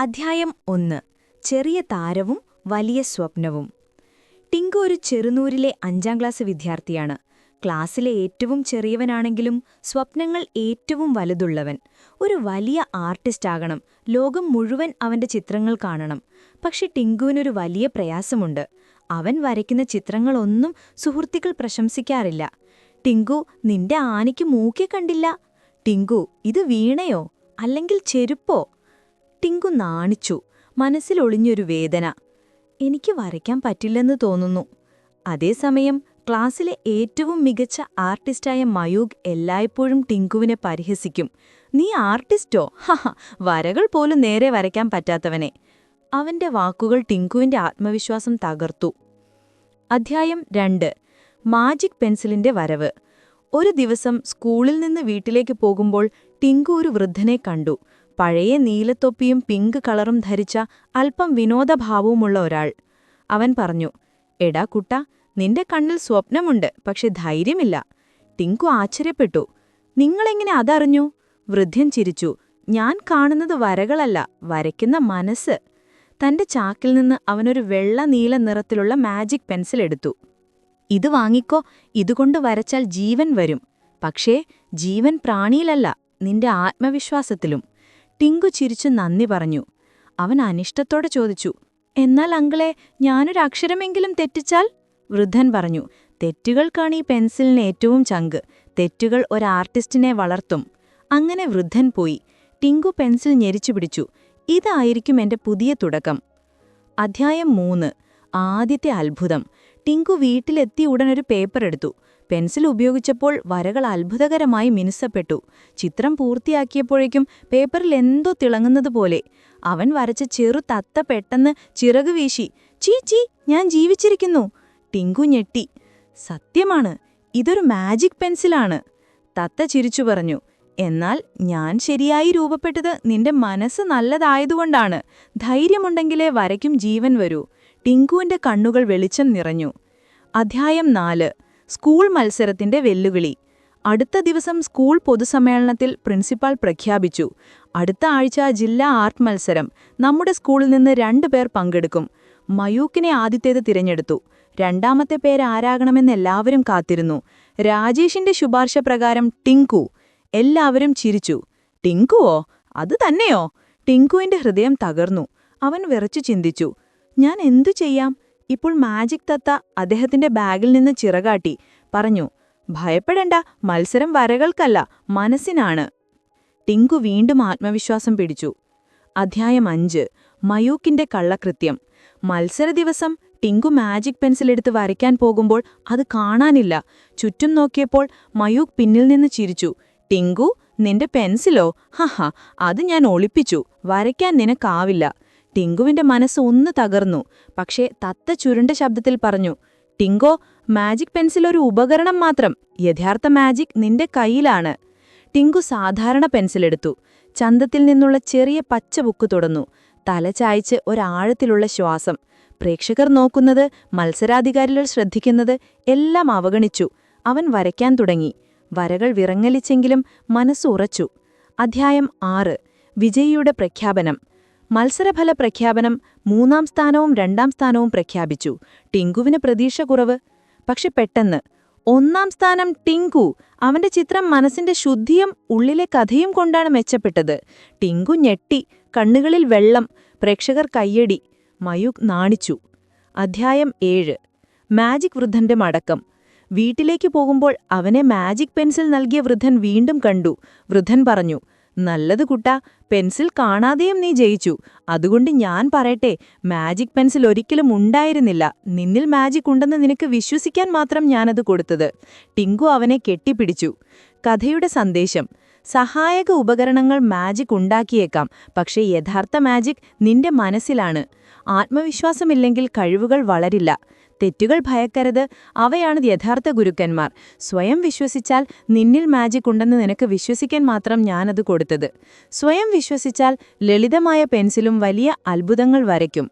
അധ്യായം ഒന്ന്. ചെറിയ താരവും വലിയ സ്വപ്നവും. ടിങ്കു ഒരു ചെറുനൂരിലെ അഞ്ചാം ക്ലാസ് വിദ്യാർത്ഥിയാണ്. ക്ലാസ്സിലെ ഏറ്റവും ചെറിയവനാണെങ്കിലും സ്വപ്നങ്ങൾ ഏറ്റവും വലുതുള്ളവൻ. ഒരു വലിയ ആർട്ടിസ്റ്റ് ആകണം. ലോകം മുഴുവൻ അവന്റെ ചിത്രങ്ങൾ കാണണം. പക്ഷെ ടിങ്കുവിനൊരു വലിയ പ്രയാസമുണ്ട്. അവൻ വരയ്ക്കുന്ന ചിത്രങ്ങളൊന്നും സുഹൃത്തുക്കൾ പ്രശംസിക്കാറില്ല. ടിങ്കു നിന്റെ ആനയ്ക്ക് മൂക്കെ കണ്ടില്ല? ടിങ്കു ഇത് വീണയോ? അല്ലെങ്കിൽ ചെരുപ്പോ? ടിങ്കു നാണിച്ചു. മനസ്സിലൊളിഞ്ഞൊരു വേദന. എനിക്ക് വരയ്ക്കാൻ പറ്റില്ലെന്ന് തോന്നുന്നു. അതേസമയം ക്ലാസ്സിലെ ഏറ്റവും മികച്ച ആർട്ടിസ്റ്റായ മയൂഖ് എല്ലായ്പ്പോഴും ടിങ്കുവിനെ പരിഹസിക്കും. നീ ആർട്ടിസ്റ്റോ? ഹഹ വരകൾ പോലും നേരെ വരയ്ക്കാൻ പറ്റാത്തവനെ. അവന്റെ വാക്കുകൾ ടിങ്കുവിന്റെ ആത്മവിശ്വാസം തകർത്തു. അധ്യായം രണ്ട്. മാജിക് പെൻസിലിന്റെ വരവ്. ഒരു ദിവസം സ്കൂളിൽ നിന്ന് വീട്ടിലേക്ക് പോകുമ്പോൾ ടിങ്കു ഒരു വൃദ്ധനെ കണ്ടു. പഴയ നീലത്തൊപ്പിയും പിങ്ക് കളറും ധരിച്ച അല്പം വിനോദഭാവവുമുള്ള ഒരാൾ. അവൻ പറഞ്ഞു എടാ കുട്ട നിന്റെ കണ്ണിൽ സ്വപ്നമുണ്ട് പക്ഷെ ധൈര്യമില്ല. ടിങ്കു ആശ്ചര്യപ്പെട്ടു. നിങ്ങളെങ്ങനെ അതറിഞ്ഞു? വൃദ്ധ്യൻ ചിരിച്ചു. ഞാൻ കാണുന്നത് വരകളല്ല വരയ്ക്കുന്ന മനസ്സ്. തന്റെ ചാക്കിൽ നിന്ന് അവനൊരു വെള്ള നീല നിറത്തിലുള്ള മാജിക് പെൻസിൽ എടുത്തു. ഇത് വാങ്ങിക്കോ ഇതുകൊണ്ട് വരച്ചാൽ ജീവൻ വരും. പക്ഷേ ജീവൻ പ്രാണിയിലല്ല നിന്റെ ആത്മവിശ്വാസത്തിലും. ടിങ്കു ചിരിച്ചു നന്ദി പറഞ്ഞു. അവൻ അനിഷ്ടത്തോടെ ചോദിച്ചു എന്നാൽ അങ്കിളെ ഞാനൊരു അക്ഷരമെങ്കിലും തെറ്റിച്ചാൽ? വൃദ്ധൻ പറഞ്ഞു തെറ്റുകൾക്കാണ് ഈ പെൻസിലിന് ഏറ്റവും ചങ്ക്. തെറ്റുകൾ ഒരു ആർട്ടിസ്റ്റിനെ വളർത്തും. അങ്ങനെ വൃദ്ധൻ പോയി. ടിങ്കു പെൻസിൽ ഞെരിച്ചു പിടിച്ചു. ഇതായിരിക്കും എന്റെ പുതിയ തുടക്കം. അധ്യായം മൂന്ന്. ആദ്യത്തെ അത്ഭുതം. ടിങ്കു വീട്ടിലെത്തി ഉടനൊരു പേപ്പർ എടുത്തു. പെൻസിൽ ഉപയോഗിച്ചപ്പോൾ വരകൾ അത്ഭുതകരമായി മിനുസപ്പെട്ടു. ചിത്രം പൂർത്തിയാക്കിയപ്പോഴേക്കും പേപ്പറിൽ എന്തോ തിളങ്ങുന്നത് പോലെ. അവൻ വരച്ച ചെറു തത്ത പെട്ടെന്ന് ചിറകു വീശി. ചീ ചീ ഞാൻ ജീവിച്ചിരിക്കുന്നു. ടിങ്കു ഞെട്ടി. സത്യമാണ് ഇതൊരു മാജിക് പെൻസിലാണ്. തത്ത ചിരിച്ചു പറഞ്ഞു. എന്നാൽ ഞാൻ ശരിയായി രൂപപ്പെട്ടത് നിന്റെ മനസ്സ് നല്ലതായതുകൊണ്ടാണ്. ധൈര്യമുണ്ടെങ്കിലേ വരയ്ക്കും ജീവൻ വരൂ. ടിങ്കുവിന്റെ കണ്ണുകൾ വെളിച്ചം നിറഞ്ഞു. അധ്യായം നാല്. സ്കൂൾ മത്സരത്തിന്റെ വെല്ലുവിളി. അടുത്ത ദിവസം സ്കൂൾ പൊതുസമ്മേളനത്തിൽ പ്രിൻസിപ്പാൾ പ്രഖ്യാപിച്ചു. അടുത്ത ആഴ്ച ജില്ലാ ആർട്ട് മത്സരം. നമ്മുടെ സ്കൂളിൽ നിന്ന് രണ്ടുപേർ പങ്കെടുക്കും. മയൂക്കിനെ ആദ്യത്തേത് തിരഞ്ഞെടുത്തു. രണ്ടാമത്തെ പേര് ആരാകണമെന്ന് എല്ലാവരും കാത്തിരുന്നു. രാജേഷിന്റെ ശുപാർശ പ്രകാരം ടിങ്കു. എല്ലാവരും ചിരിച്ചു. ടിങ്കുവോ? അത് തന്നെയോ? ടിങ്കുവിന്റെ ഹൃദയം തകർന്നു. അവൻ വിറച്ചു ചിന്തിച്ചു. ഞാൻ എന്തു ചെയ്യാം? ഇപ്പോൾ മാജിക് തത്ത അദ്ദേഹത്തിന്റെ ബാഗിൽ നിന്ന് ചിറകാട്ടി. പറഞ്ഞു ഭയപ്പെടണ്ട മത്സരം വരകൾക്കല്ല മനസ്സിനാണ്. ടിങ്കു വീണ്ടും ആത്മവിശ്വാസം പിടിച്ചു. അധ്യായം അഞ്ച് മയൂക്കിന്റെ കള്ളകൃത്യം. മത്സര ദിവസം ടിങ്കു മാജിക് പെൻസിലെടുത്ത് വരയ്ക്കാൻ പോകുമ്പോൾ അത് കാണാനില്ല. ചുറ്റും നോക്കിയപ്പോൾ മയൂക്ക് പിന്നിൽ നിന്ന് ചിരിച്ചു. ടിങ്കു നിന്റെ പെൻസിലോ ഹഹ അത് ഞാൻ ഒളിപ്പിച്ചു. വരയ്ക്കാൻ നിനക്കാവില്ല. ടിങ്കുവിന്റെ മനസ്സ് ഒന്ന് തകർന്നു. പക്ഷേ തത്ത ചുരുണ്ട ശബ്ദത്തിൽ പറഞ്ഞു ടിങ്കോ മാജിക് പെൻസിൽ ഒരു ഉപകരണം മാത്രം. യഥാർത്ഥ മാജിക് നിന്റെ കയ്യിലാണ്. ടിങ്കു സാധാരണ പെൻസിലെടുത്തു ചന്തത്തിൽ നിന്നുള്ള ചെറിയ പച്ച ബുക്ക് തുടന്നു തല ചായ്ച്ച് ഒരാഴത്തിലുള്ള ശ്വാസം. പ്രേക്ഷകർ നോക്കുന്നത് മത്സരാധികാരികൾ ശ്രദ്ധിക്കുന്നത് എല്ലാം അവഗണിച്ചു. അവൻ വരയ്ക്കാൻ തുടങ്ങി. വരകൾ വിറങ്ങലിച്ചെങ്കിലും മനസ്സുറച്ചു അധ്യായം ആറ്. വിജയിയുടെ പ്രഖ്യാപനം. മത്സരഫല പ്രഖ്യാപനം മൂന്നാം സ്ഥാനവും രണ്ടാം സ്ഥാനവും പ്രഖ്യാപിച്ചു. ടിങ്കുവിന് പ്രതീക്ഷ കുറവ്. പക്ഷെ പെട്ടെന്ന്. ഒന്നാം സ്ഥാനം ടിങ്കു. അവന്റെ ചിത്രം മനസ്സിന്റെ ശുദ്ധിയും ഉള്ളിലെ കഥയും കൊണ്ടാണ് മെച്ചപ്പെട്ടത്. ടിങ്കു ഞെട്ടി. കണ്ണുകളിൽ വെള്ളം. പ്രേക്ഷകർ കയ്യടി. മയൂക് നാണിച്ചു. അധ്യായം ഏഴ്. മാജിക് വൃദ്ധന്റെ മടക്കം. വീട്ടിലേക്ക് പോകുമ്പോൾ അവനെ മാജിക് പെൻസിൽ നൽകിയ വൃദ്ധൻ വീണ്ടും കണ്ടു. വൃദ്ധൻ പറഞ്ഞു നല്ലത് കുട്ട. പെൻസിൽ കാണാതെയും നീ ജയിച്ചു. അതുകൊണ്ട് ഞാൻ പറയട്ടെ മാജിക് പെൻസിൽ ഒരിക്കലും ഉണ്ടായിരുന്നില്ല. നിന്നിൽ മാജിക് ഉണ്ടെന്ന് നിനക്ക് വിശ്വസിക്കാൻ മാത്രം ഞാനത് കൊടുത്തത്. ടിങ്കു അവനെ കെട്ടിപ്പിടിച്ചു. കഥയുടെ സന്ദേശം. സഹായക ഉപകരണങ്ങൾ മാജിക് ഉണ്ടാക്കിയേക്കാം പക്ഷേ യഥാർത്ഥ മാജിക് നിന്റെ മനസ്സിലാണ്. ആത്മവിശ്വാസമില്ലെങ്കിൽ കഴിവുകൾ വളരില്ല. തെറ്റുകൾ ഭയക്കരുത്. അവയാണ് യഥാർത്ഥ ഗുരുക്കന്മാർ. സ്വയം വിശ്വസിച്ചാൽ നിന്നിൽ മാജിക് ഉണ്ടെന്ന് നിനക്ക് വിശ്വസിക്കാൻ മാത്രം ഞാനത് കൊടുത്തത്. സ്വയം വിശ്വസിച്ചാൽ ലളിതമായ പെൻസിലും വലിയ അത്ഭുതങ്ങൾ വരയ്ക്കും.